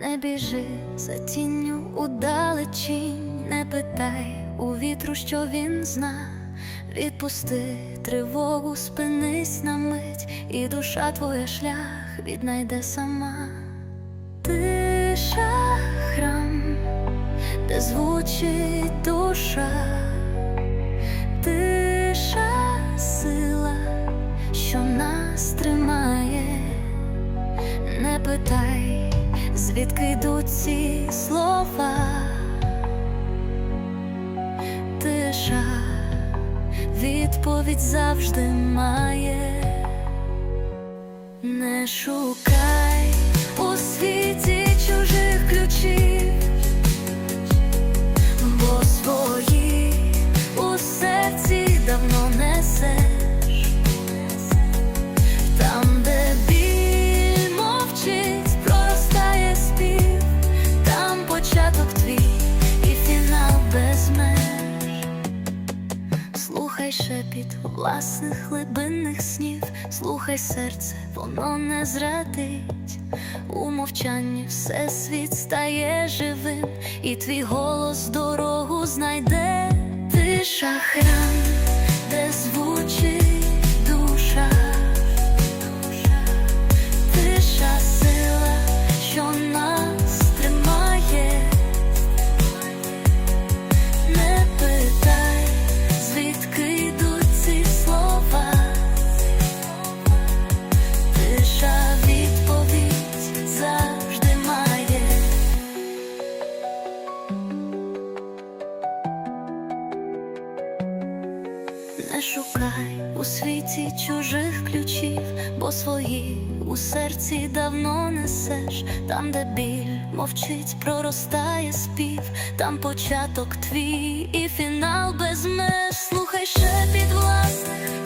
Не біжи за тінню удалечінь, не питай у вітру, що він зна. Відпусти тривогу, спинись на мить, і душа твоя шлях віднайде сама. Тиша храм, де звучить душа. Не питай, звідки йдуть ці слова. Тиша відповідь завжди має. Не шукай у світі чужих ключів, Слухай шепіт власних глибинних снів, слухай серце, воно не зрадить. У мовчанні все світ стає живим, і твій голос дорогу знайде. Не шукай у світі чужих ключів, бо свої у серці давно несеш, там, де біль мовчить, проростає спів, там початок твій і фінал без меж. Слухай ще під власних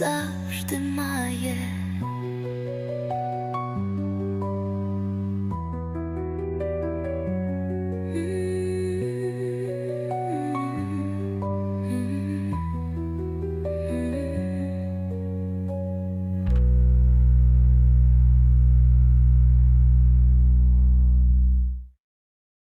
завжди має.